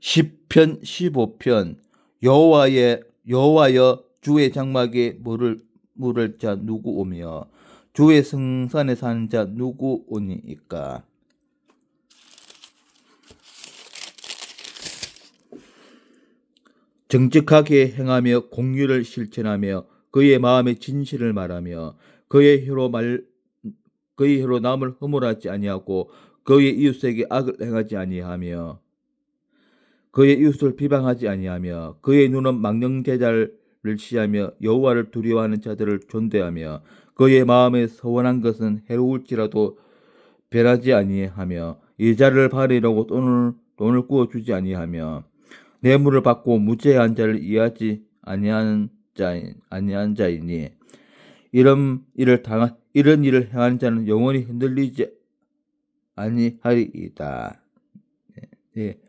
10편 15편 여호와의 여호와여 주의 장막에 물을 물을 자 누구 오며 주의 성산에 사는 자 누구 오니이까? 정직하게 행하며 공유를 실천하며 그의 마음의 진실을 말하며 그의 혀로 말 그의 혀로 남을 허물하지 아니하고 그의 이웃에게 악을 행하지 아니하며 그의 이웃을 비방하지 아니하며 그의 눈은 망령 제자를 시하며 여호와를 두려워하는 자들을 존대하며 그의 마음에 서원한 것은 해로울지라도 변하지 아니하며 이자를 바리려고 돈을 돈을 구워 주지 아니하며 뇌물을 받고 무죄한 자를 이해하지 아니하는 자인 아니한 자이니 이런 일을 당한 이런 일을 행하는 자는 영원히 흔들리지 아니하리이다. 예. 예.